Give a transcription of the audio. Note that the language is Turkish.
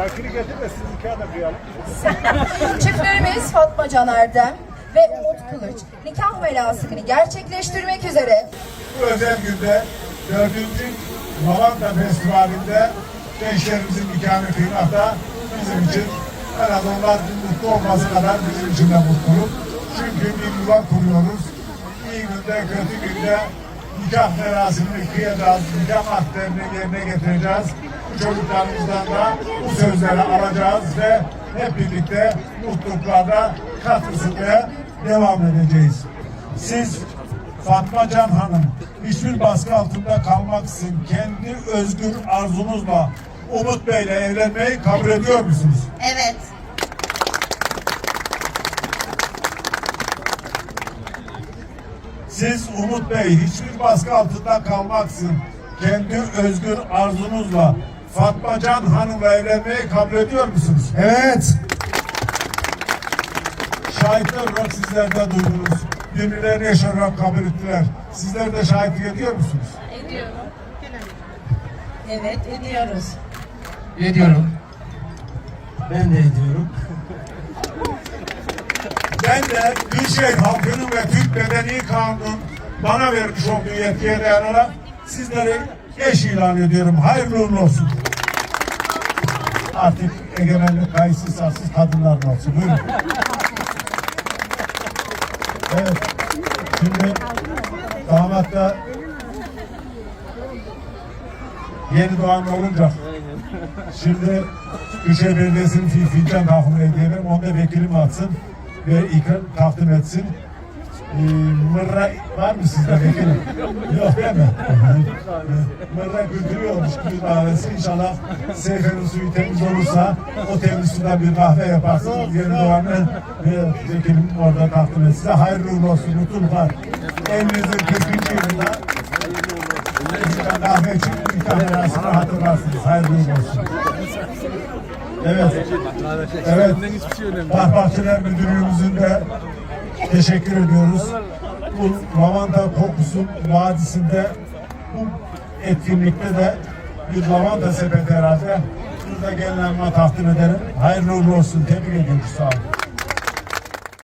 Şakir'i getir de siz nikah da kıyalım. Çiftlerimiz Fatma Can Erdem ve Umut Kılıç nikah merasimini gerçekleştirmek üzere Bu özel günde dördüncü Lavanta Festivali'nde gençlerimizin nikahını kıymak da bizim için en az onların mutlu olması kadar bizim için de mutluluk. Çünkü bir yuva kuruyoruz. İyi günde, kötü günde nikah merasimini kıyacağız, nikah akdlerini yerine getireceğiz. Bu çocuklarımızdan da bu sözleri alacağız ve hep birlikte mutluluklarda katkı devam edeceğiz. Siz Fatma Can Hanım hiçbir baskı altında kalmaksızın kendi özgür arzunuzla Umut Bey'le evlenmeyi kabul ediyor musunuz? Evet. Siz Umut Bey hiçbir baskı altında kalmaksızın kendi özgür arzunuzla Fatma Can Hanım'la evlenmeyi kabul ediyor musunuz? Evet. Şahitler olarak sizler de duydunuz. Birbirlerini yaşayarak kabul ettiler. Sizler de şahitlik ediyor musunuz? Evet ediyoruz. Ediyorum. Ben de ediyorum. Ben de Büyükşehir halkının ve Türk Medeni Kanunu'nun bana vermiş olduğu yetkiye dayanarak sizleri eş ilan ediyorum. Hayırlı uğurlu olsun. Artık egemenlik kayıtsız sarsız kadınların olsun. Buyurun. Evet. Şimdi damat da yeni doğan olunca Şimdi Büyükşehir Belediyesi'nin fi fincan takımını hediye. Onu da vekilim atsın ve ikram takdim etsin. Ee, mırra var mı sizde vekilim? Yok değil mi? mırra götürüyormuş bir kahvesi. İnşallah Seyfer'in suyu temiz olursa o temiz suda bir kahve yaparsınız. Yeni doğanı ve vekilim orada takdim etsin. Size hayırlı uğurlu olsun. Mutluluklar. Evinizin 40. yılında kahve için bir tane hatırlarsınız. Hayırlı uğurlu olsun. Evet. Evet. Bahçeler Müdürlüğümüzün de teşekkür ediyoruz. Bu lavanta kokusun vadisinde bu etkinlikte de bir lavanta sepeti herhalde. Burada gelenlerine takdim ederim. Hayırlı uğurlu olsun. Tebrik ediyoruz. Sağ olun.